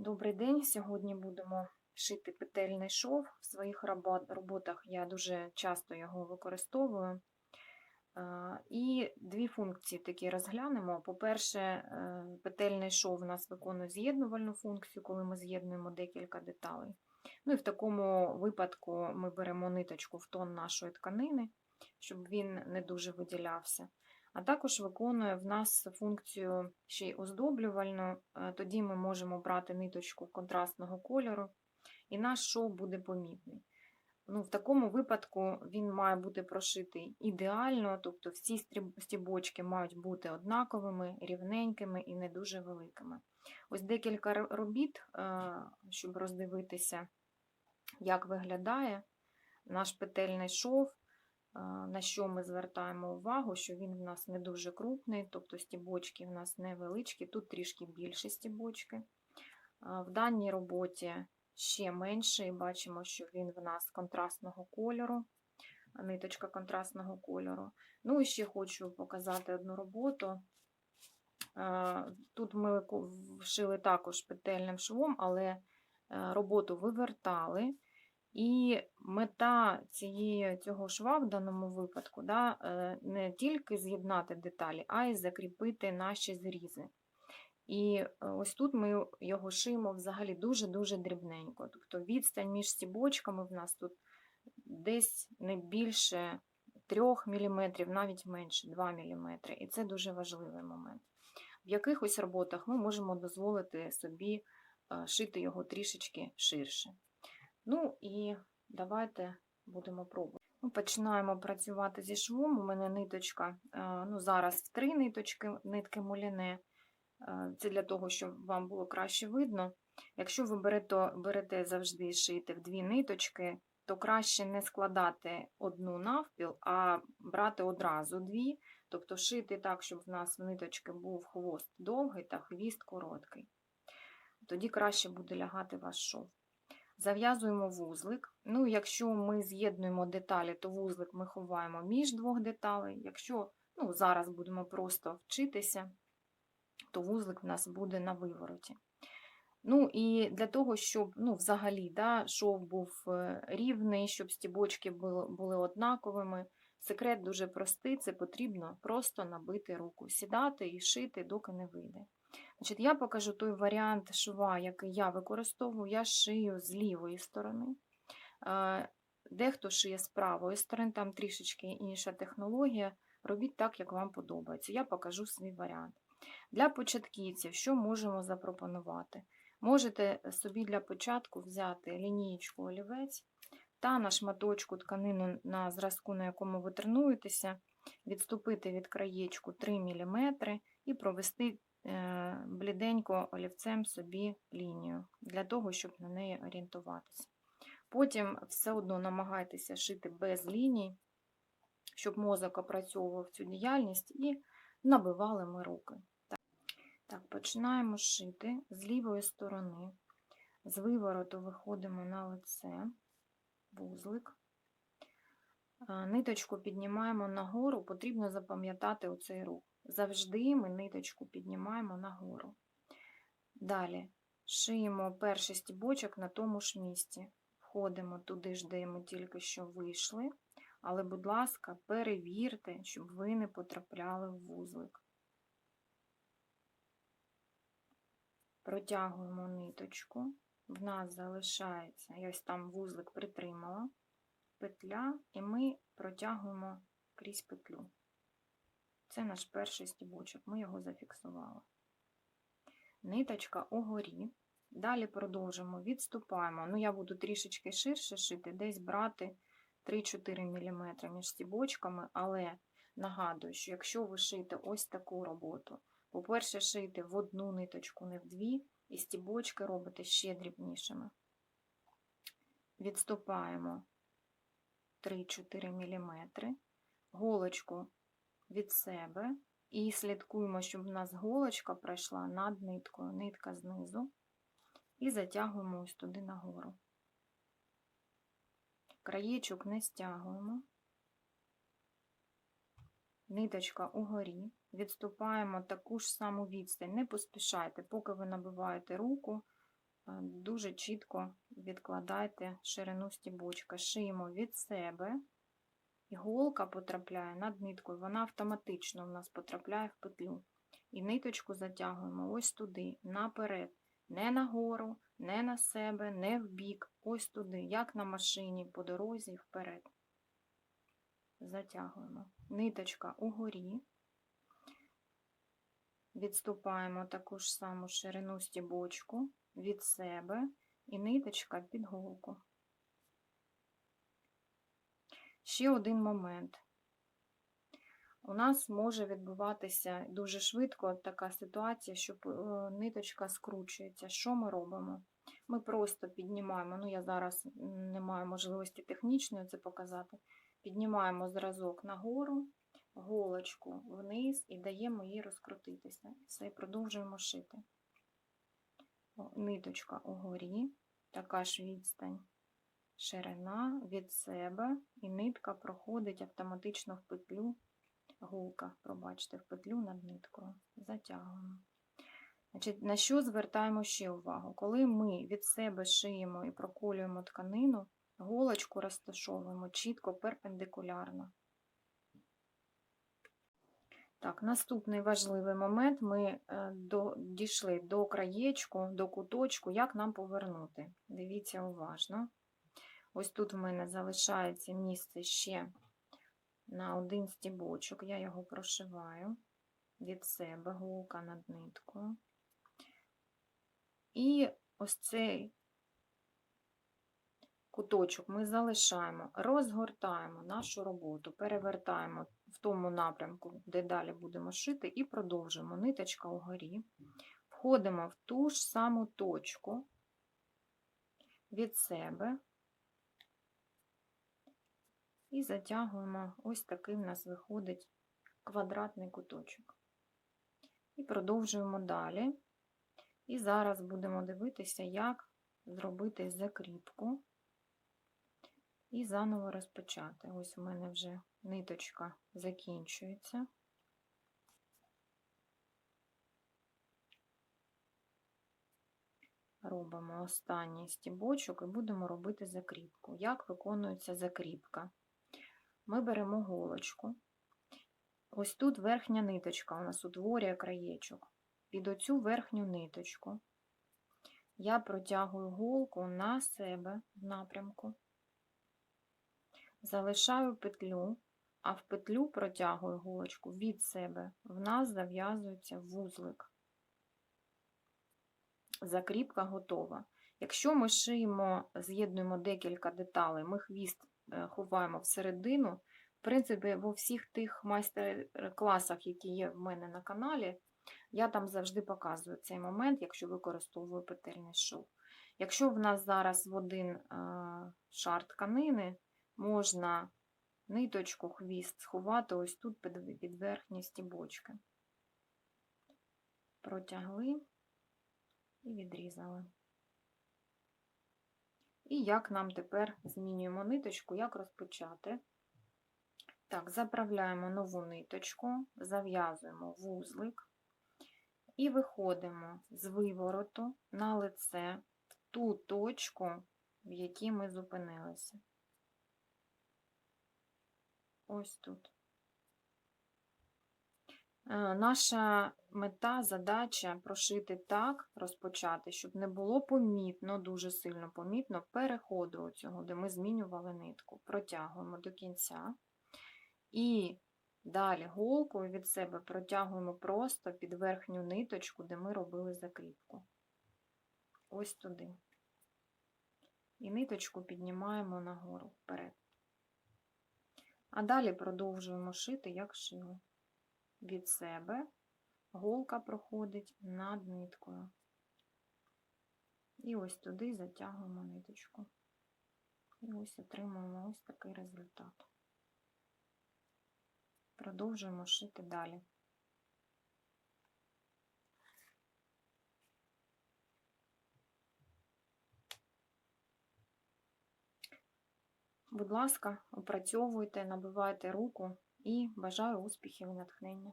Добрий день. Сьогодні будемо шити петельний шов. В своїх роботах я дуже часто його використовую. І дві функції такі розглянемо. По-перше, е, петельний шов у нас виконує з'єднувальну функцію, коли ми з'єднуємо декілька деталей. Ну і в такому випадку ми беремо ниточку в тон нашої тканини, щоб він не дуже виділявся. А також виконує в нас функцію ще й оздоблювальну. Е, Тоді ми можемо брати ниточку контрастного кольору, і наш шов буде помітний. Ну, в такому випадку він має бути прошитий ідеально, тобто всі стібочки мають бути однаковими, рівненькими і не дуже великими. Ось декілька робіт, е, щоб роздивитися, як виглядає наш петельний шов. На що ми звертаємо увагу, що він в нас не дуже крупний, тобто стібочки в нас невеличкі, тут трішки більше стібочки. В даній роботі ще менше, і бачимо, що він в нас контрастного кольору, ниточка контрастного кольору. Ну і ще хочу показати одну роботу. Тут ми вшили також петельним швом, але е, роботу вивертали. І мета цієї, цього шва в даному випадку да, е, не тільки з'єднати деталі, а й закріпити наші зрізи. І е, ось тут ми його шиємо взагалі дуже-дуже дрібненько. Тобто відстань між стібочками в нас тут десь не більше 3 мм, навіть менше 2 мм. І це дуже важливий момент. В якихось роботах ми можемо дозволити собі е, шити його трішечки ширше. Ну і давайте будемо пробувати. Ну, починаємо працювати зі швом. У мене ниточка, е, ну зараз в три ниточки, нитки муліне. Це для того, щоб вам було краще видно. Якщо ви берете, берете завжди і шиєте в дві ниточки, то краще не складати одну навпіл, а брати одразу дві, тобто шити так, щоб в нас в ниточки був хвост довгий та хвіст короткий. Тоді краще буде лягати ваш шов. Зав'язуємо вузлик. Ну, якщо ми з'єднуємо деталі, то вузлик ми ховаємо між двох деталей. Якщо ну, зараз будемо просто вчитися, то вузлик в нас буде на вивороті. Ну і для того, щоб ну, взагалі да, шов був е, рівний, щоб стібочки були, були однаковими. Секрет дуже простий, це потрібно просто набити руку, сідати і шити, доки не вийде. Значить, Я покажу той варіант шва, який я використовую, я шию з лівої сторони. Е, Дехто шиє з правої сторони, там трішечки інша технологія. Робіть так, як вам подобається. Я покажу свій варіант. Для початківців, що можемо запропонувати? Можете собі для початку взяти лінієчку олівець та на шматочку тканину на зразку, на якому ви тренуєтеся, відступити від краєчку 3 мм і провести бліденько олівцем собі лінію, для того, щоб на неї орієнтуватися. Потім все одно намагайтеся шити без ліній, щоб мозок опрацьовував цю діяльність і набивали ми руки. Так, починаємо шити з лівої сторони. З вивороту виходимо на лице, вузлик. Ниточку піднімаємо нагору, потрібно запам'ятати оцей рух. Завжди ми ниточку піднімаємо нагору. Далі шиємо перший стібочок на тому ж місці. Входимо туди ж, де ми тільки що вийшли. Але, будь ласка, перевірте, щоб ви не потрапляли в вузлик. Протягуємо ниточку, в нас залишається, я ось там вузлик притримала, петля, і ми протягуємо крізь петлю. Це наш перший стібочок, ми його зафіксували. Ниточка угорі. Далі продовжимо, відступаємо. Ну, я буду трішечки ширше шити, десь брати 3-4 мм між стібочками, але нагадую, що якщо ви шиєте ось таку роботу, по-перше, шийте в одну ниточку, не в дві, і стібочки робите ще дрібнішими. Відступаємо 3-4 мм, голочку від себе і слідкуємо, щоб у нас голочка пройшла над ниткою, нитка знизу, і затягуємо ось туди нагору. Краєчок не стягуємо. Ниточка угорі, відступаємо таку ж саму відстань, не поспішайте, поки ви набиваєте руку, дуже чітко відкладайте ширину стібочка. Шиємо від себе. Іголка потрапляє над ниткою, вона автоматично в нас потрапляє в петлю. І ниточку затягуємо ось туди, наперед. Не нагору, не на себе, не в бік, ось туди, як на машині, по дорозі вперед. Затягуємо. Ниточка угорі. Відступаємо таку ж саму ширину стібочку від себе і ниточка під голку. Ще один момент. У нас може відбуватися дуже швидко така ситуація, що е, ниточка скручується. Що ми робимо? Ми просто піднімаємо, ну я зараз не маю можливості технічної це показати. Піднімаємо зразок нагору, голочку вниз і даємо їй розкрутитися. Все, і продовжуємо шити. Ниточка угорі, така ж відстань, ширина від себе, і нитка проходить автоматично в петлю, гулка, пробачте, в петлю над ниткою. Затягуємо. Значить, На що звертаємо ще увагу? Коли ми від себе шиємо і проколюємо тканину, голочку розташовуємо чітко перпендикулярно. Так, наступний важливий момент. Ми е, до, дійшли до краєчку, до куточку, як нам повернути. Дивіться уважно. Ось тут в мене залишається місце ще на один стібочок. Я його прошиваю від себе, голка над ниткою. І ось цей куточок ми залишаємо, розгортаємо нашу роботу, перевертаємо в тому напрямку, де далі будемо шити, і продовжуємо ниточка угорі. Входимо в ту ж саму точку від себе і затягуємо, ось такий в нас виходить квадратний куточок. І продовжуємо далі. І зараз будемо дивитися, як зробити закріпку і заново розпочати. Ось у мене вже ниточка закінчується. Робимо останній стібочок і будемо робити закріпку. Як виконується закріпка? Ми беремо голочку. Ось тут верхня ниточка у нас утворює краєчок. Під оцю верхню ниточку я протягую голку на себе в напрямку залишаю петлю, а в петлю протягую голочку від себе. В нас зав'язується вузлик. Закріпка готова. Якщо ми шиємо, з'єднуємо декілька деталей, ми хвіст ховаємо всередину. В принципі, во всіх тих майстер-класах, які є в мене на каналі, я там завжди показую цей момент, якщо використовую петельний шов. Якщо в нас зараз в один е, шар тканини, можна ниточку, хвіст сховати ось тут під верхні стібочки. Протягли і відрізали. І як нам тепер змінюємо ниточку, як розпочати? Так, заправляємо нову ниточку, зав'язуємо вузлик і виходимо з вивороту на лице в ту точку, в якій ми зупинилися ось тут. Е, наша мета, задача прошити так, розпочати, щоб не було помітно, дуже сильно помітно переходу цього, де ми змінювали нитку. Протягуємо до кінця. І далі голкою від себе протягуємо просто під верхню ниточку, де ми робили закріпку. Ось туди. І ниточку піднімаємо нагору вперед. А далі продовжуємо шити, як шили. Від себе голка проходить над ниткою. І ось туди затягуємо ниточку. І ось отримуємо ось такий результат. Продовжуємо шити далі. Будь ласка, опрацьовуйте, набивайте руку і бажаю успіхів і натхнення.